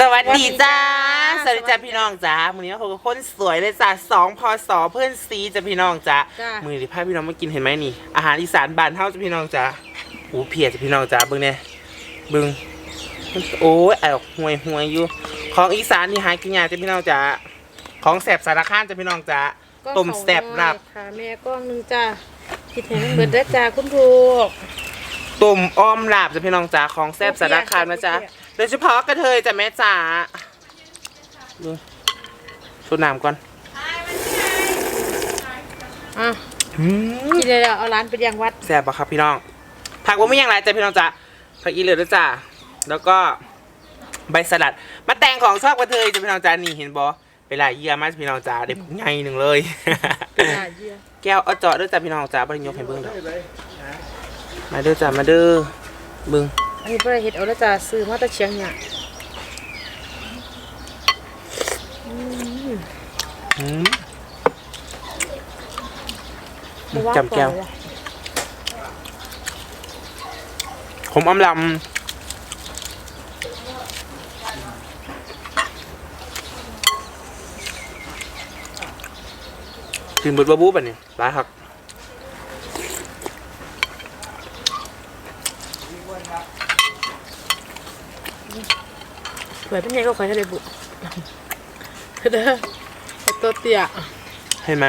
สวัสดีจ้า สวัสดีจ้าพี่น้องจ้ามือนี้เขาก็คนสวยเลยจ้าสองพอสอเพื่อนซีจ้าพี่น้องจ้าจ้ามือนี้พาพี่น้องมากินเห็นไหมนี่ อาหารอีสานบ้านเฮาจ้าพี่น้องจ้าหูเพียจ้าพี่น้องจ้าเบิ่งเนี่ยเบิ่งมันโอ้ยไอ้ออกห่วยห่วยอยู่ ของอีสานนี่หากินยากจ้าพี่น้องจ้าของแสบสารคามจ้าพี่น้องจ้าต้มแสบลาบค่ะแม่กล้องหนึงจ้าคิดเห็นมันเบิดได้อจ้าคุณครู ต้มอ้อมลาบจ้าพี่น้องจ้าของแสบสารคามนะจ้าโด ยเฉพาะกระเทยจ้าแม่จ้าดูชุดน้ำก่อนอะอืมกินเลยแล้วเอาร้านไปยังวัดแซ่บปะครับพี่น้อง ผักว่าไม่อย่างไรจ้ะพี่น้องจ้ะผักอีเหลือด้วยจ้ะแล้วก็ใบสลัดมาแต่งของชอบกระเทยจ้ะพี่น้องจ้ะนี่เห็นบอเวลาเยี่ยมมากพี่น้องจ้ะเด็กใหญ่หนึ่งเลยอ่าเยี่ยมแก้วเอาเจาะด้วยจ้ะพี่น้องจ้ะบริยกให้เบิ้งเด้อมาเด้อจ้ะมาเด้อเบิ้ง อันนี้เพื่อเฮ็ดเอาแล้วจ้าซื้อมาแตะเชียงเนี่ยอืมบ่ว่าจำแก้วปล่อยะผมอำลำกินเบิดบะบูป่ะนี่ร้ายครั วยเป็นไงก็ขอยทะเลบุเด้อไอ้ตัวเตี้ยเห็นไหม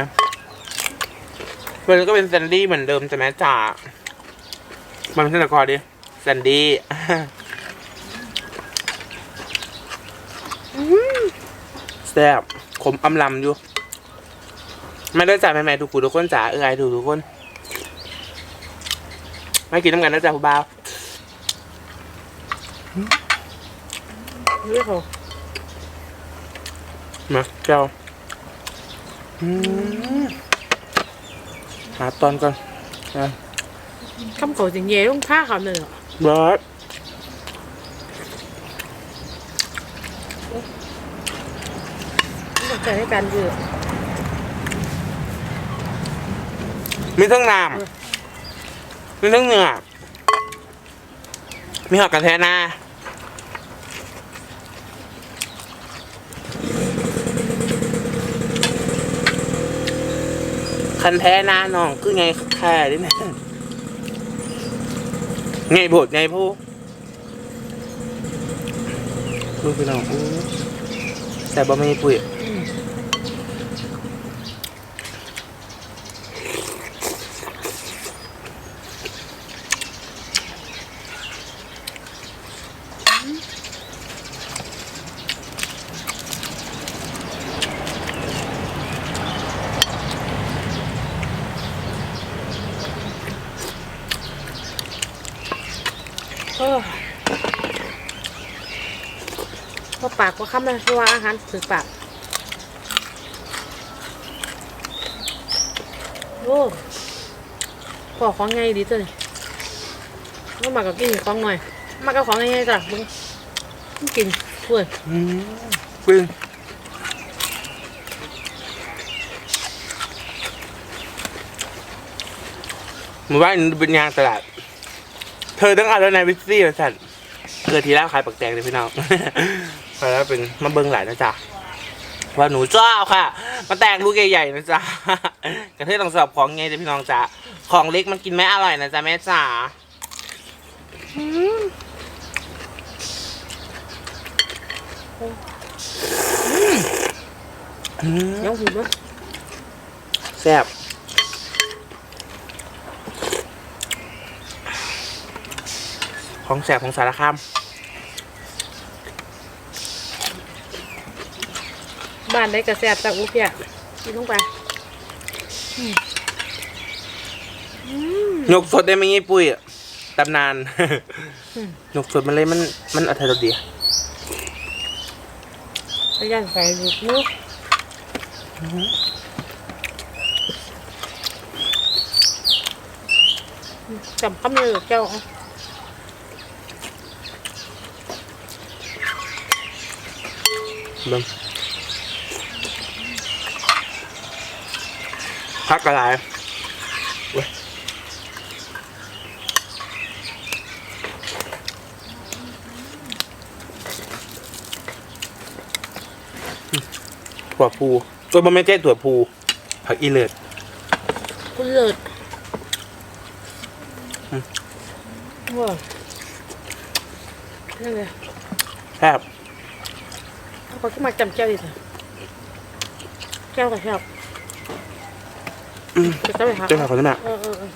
มันก็เป็นแซนดี้เหมือนเดิมใช่ไหมจ่ามันเป็นตะกอดิแซนดี้แซ่บขมอำลำอยู่ไม่ได้จ่าแม่ๆทุกคนทุกคนจ๋าเออไอถูกทุกคนไม่กินน้ำกันนะจ๊ะผู้บ่าว เรื่องเขามาเจ้าอืมหาตอนก่อนนะคำเขาจริงเย่ต้องผ้าเขาเลยเหรอบอสต้องใช้ในการยืดมีทั้งน้ำมีทั้งเหงื่อมีหอกกระแทหน้า คันแท้นาน้องคือไงแค่ดิแม่ไงบดไงผู้ลูกพี่น้องอู้แต่บ่ไม่ปุ๋ยากก็คำเลยเพราะว่าอาหารถือปากโอ้พอของไงดีตัวนี่ก็มากับกินของหน่อย มากับของไงจ้ะมึงมึงกินเพื่อนอืมปึ้งหมู่บ้านเป็นยางตลาด เธอต้องเอาแล้วนายวิซซี่มาสั่นเกิดทีแล้วขายปักแตงเลยพี่น้อง แล้วเป็นมาเบิ้งหลายนะจ๊ะว่าหนูชอบค่ะ มาแตงลูกใหญ่ๆนะจ๊ะกระเทยต้องสอบของไงจ้ะพี่น้องจ๊ะของเล็กมันกินไม่อร่อยนะจ๊ะแม่จ๋าอืมยังหูมั้ยแซ่บของแซ่บของสารคาม บ้านได้กระแสบจากอุเพียกินลงไปยกสดได้ไหมงี้ปุ้ยอะตำนานยกสดมันเลยมันมันอัธรสดีไปย่างใส่ลูกมือจำคำเลยเจ้าเอาเบิ่ง พักกระไรเว้ยถั่วพูตัวมันไม่ใช่ถั่วพูผักอีเลิศคุณเลิศอืมว้าวนั่นเลยแซ่บเอาไปขึ้นมาจำแก้วดิเถอะแก้วกับแก้ว จะต้องไปหาเจ้าผักคนนั้นน่ะเออเออเออ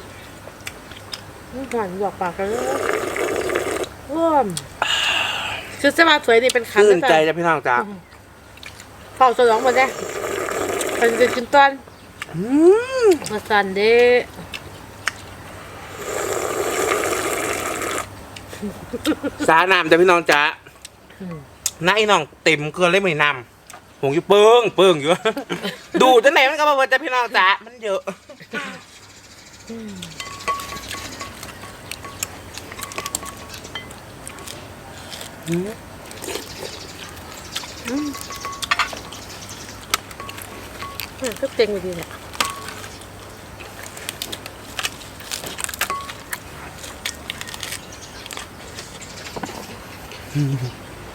นี่หวานหยอกปากกันเลยร่วมชุดเสื้อผ้าสวยดีเป็นคันชื่นนะใจจ๊ะจ้ะพี่น้องจ้าเฝ้าสลองหมดเลยเป็นจะกินต้นอืมมาสันเด้สาน้ำจ้ะพี่น้องจ้าอืมหน้าไอ้น้องเต็มเกลือเลยไม่นำ หงอยู่เปิงเปิงอยู่ ดูจะไหนมันก็มาเบิดจ้ะพี่น้องจ้ามันเยอะก็เต็งไปดีเนี่ย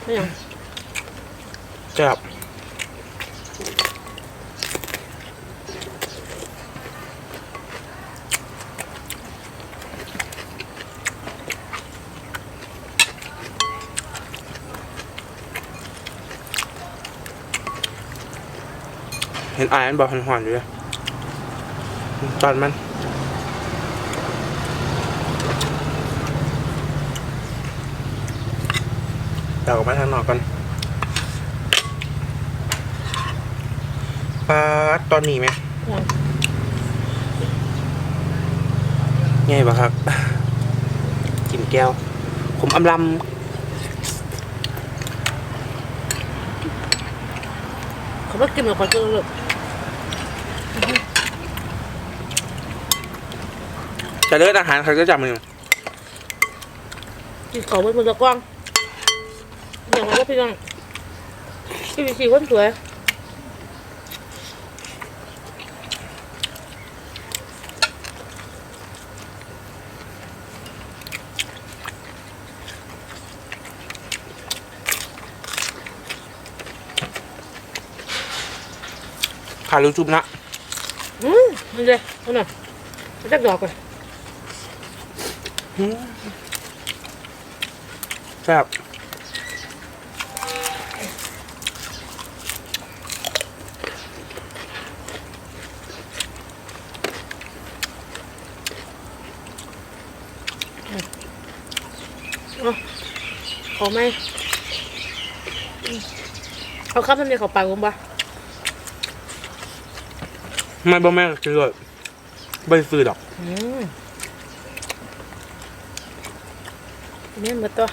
ไม่ยังจับ ห็นอายมันบอกหันหอนอยู่เลยตอนมันเดี๋ยวออกมาทางนอกกันปลาตอนนี้ไหมงไงบ้างครับกินแก้ว ผมอำลำเขาไม่กินเหมือนคนอื่นเลย จะเลิกอาหารเขาจะจับมันอยู่กินเขาเป็นมือกว้างอย่างไรก็พี่น้องพี่วิชีคนสวยขาลูจุบนะ อืมมันเลยเอาหน่อยมันจะดอกเลย แซ่บขอไหมอืมเอาครับทำเนียเขาปากผมปะไม่บ่แม่กินเลยไม่ซื้อดอก อืมเนี่ยมาตัว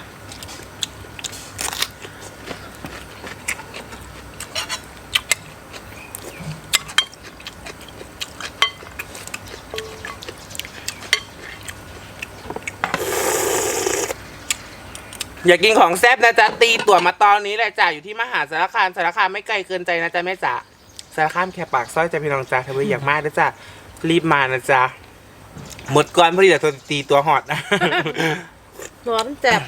อยากกินของแซ่บนะจ๊ะตีตั๋วมาตอนนี้แหละจ้ะอยู่ที่มหาสารคามสารคามไม่ไกลเกินใจนะจ๊ะแม่จ๋าสารคามแค่ปากซอยจะพี่น้องจ้าถ้าไมอยากมากนะจ๊ะรีบมานะจ๊ะหมดก่อนพอดีเดี๋ยวตีตัวหอด นะร้อนแจ็บ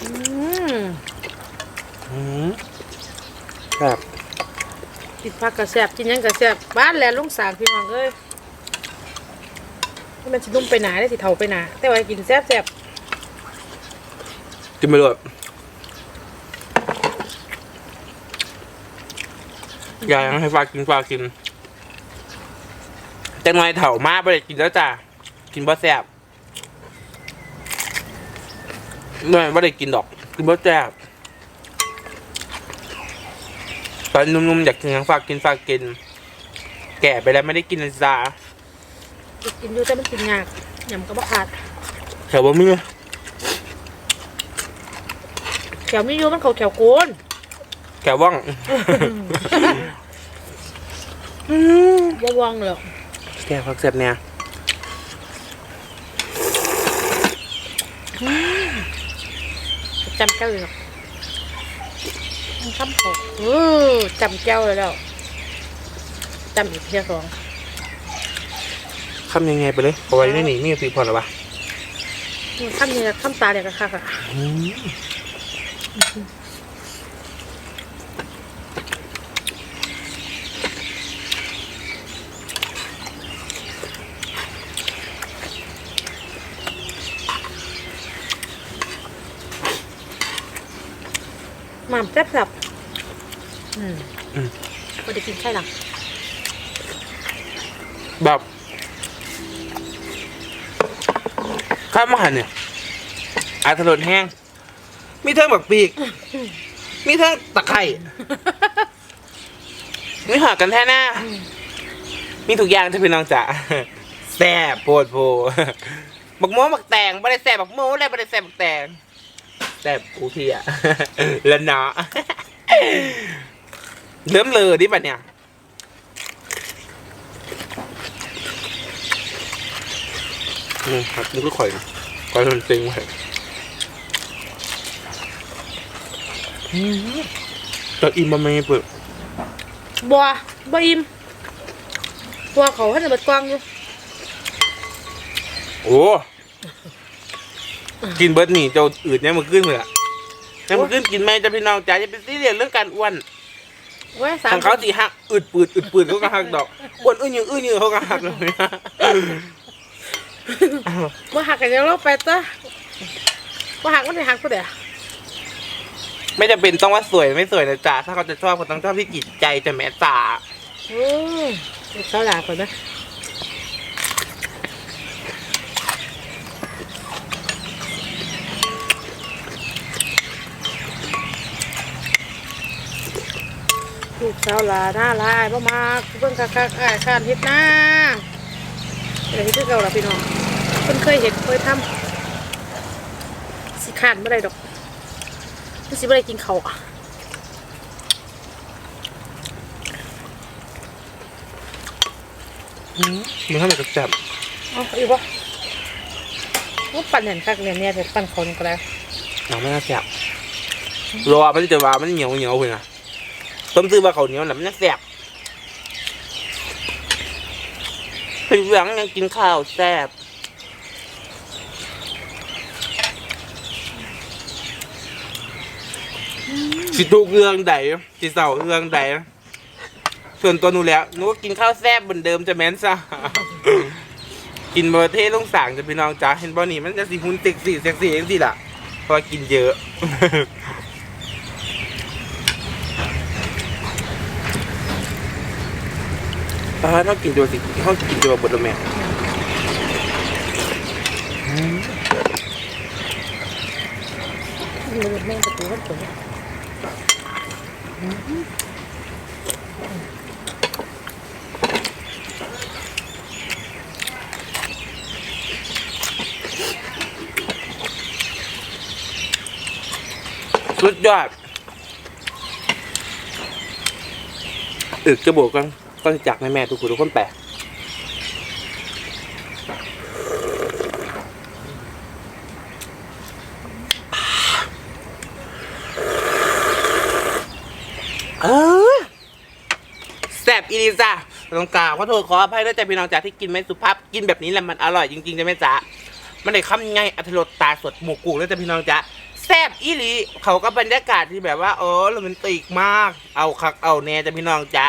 อืมอืมครับกินผักกระแซบกินหยังกระแซบบ้านแหลลุงสางพี่น้องเอ้ยให้มันสินุ่มไปหนาได้สิเท่าไปหนาแต่ว่ากินแซ่บแซ่บกินไปเลยอยากให้ฝากกินฝากกิน แต่หน่อยเถ่ามากไปเลยกินแล้วจ้ะกินบ่แซ่บหน่อยไม่ได้กินดอก กินบ่แซ่บตอนนุ่มๆอยากกินยังฝากกินฝากกิน แก่ไปแล้วไม่ได้กินนะจ๊ะกินอยู่แต่มันกินยากยำก็บ่ขาดแถวบ่มีแขวมีอยู่มันเขาแขวโกนแก่ว่องบ่วางเลย แก่ฟักเสร็จเนี่ยจำแก้วเลยหรอกมันคำขอเออจำแก้วเลยแล้วจำอีกเพียสองคำยังไงไปเลยเอาไว้ในนี่มีสีพอหรอวะข้ามเนี่ยข้ามตาเดียวกันค่ะค่ะ อืมหม่ำแซ่บๆอืมอืมก็ได้กินไข่หลังแบบข้าวมาหันเนี่ยอาถนนแห้ง มีเทิงบักปีก มีเทิงตะไคร่มีหอกันแท่หน้า มีทุกอย่างที่พี่น้องจ๋าแซ่บโปรดโพบักโม้บักแตงไม่ได้แซ่บบักโม้เลยไม่ได้แซ่บบักแตง แซ่บกูเทียแล้วเนาะเริ่มเลยดิบัดเนี่ยอืมครับนี่ก็ข่อยนะข่อยมันเต็งไว้อืมแต่อิ่มมาไม่เปิดบัวบัวอิ่มบัวเขาให้จะเบิดกว้างอยู่โอ้ กินเบิร์ดนี่เจ้าอืดเนี่ยมันขึ้นเลยอะเนี่ยมันขึ้นกินไหมจะพี่น้องจ๋าจะเป็นซีเรียสเรื่องการอ้วนเว้ยสามทางเขาสีหักอึดปืดอึดปืดเขาก็หักดอกอ้วนอื้อยืออื้อยือเขาก็หักเลยบัวหักกันยังเราไปจ้ะบัวหักมันจะหักกูเดี๋ยวไม่จำเป็นต้องว่าสวยไม่สวยนะจ๊ะถ้าเขาจะชอบเขาต้องชอบที่จิตใจจะแม่จ๋าโอ้ยเจ้าหลาก่อนนะ ลูกสาวหลาหน้าลายบ่มาเบิ่งคักๆอ้ายข้านเฮ็ดหน้าเดี๋ยวเฮ็ดคือเก่าล่ะพี่น้องเพิ่นเคยเห็นเคยทำสิข้านบ่ได้ดอกมันสิบ่ได้กินข้าวอะอืมมันทำให้กระจับเอาอีกบ่ว่าปั่นเห็นคักเนี่ยเนี่ยเดี๋ยวปั่นคนก็ได้หนังไม่น่าแสบรอมันจะว่ามันเหนียวเหนียวเพื่อนนะ ต้มซื้อมาเขาวเหนียวหนังมันน่าแสบเป็นหวังยังกินข้าวแซ่บสิทุกเรื่องใดสิเศร้าเรื่องใดส่วนตัวหนูแล้วหนูก็กินข้าวแซ่บเหมือนเดิมจะแม้นซะกินเบอร์เทศลงสั่งจะพี่น้องจ้าเห็นบอนี่มันจะสีหุ่นเซ็กซี่เซ็กซี่เองสิล่ะเพราะกินเยอะ ตาเขากินตัวสิเขากินตัวบดละแม่มันแม่งประตูมันเปิดสุดยอดอึกจะบอกกัน ก็จะจักแม่แม่ทุกคนทุกคนแปลเออแซ่บอีลิซ่าต้องกลาวขอโทษขออภัยด้วยใจพี่น้องจ๋าที่กินไม่สุภาพกินแบบนี้แหละมันอร่อยจริงๆจ้ะแม่จ๋ามันได้คำง่ายอัตรสตาสดหมูกุ้งแล้วจ้ะพี่น้องจ๋าแซ่บอีหลีเขาก็บรรยากาศที่แบบว่าโอ้โรแมนติกมาก เอาคักเอาแน่จะพี่น้องจ๋า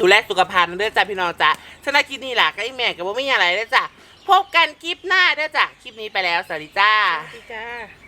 ดูแลสุขภาพด้วยจ้ะพี่น้องจ้ะฉะนั้นคลิปนี้ล่ะก็ไอแม่กับว่าไม่มีอะไรเลยจ้ะพบกันคลิปหน้าด้วยจ้ะคลิปนี้ไปแล้วสวัสดีจ้า สวัสดีจ้า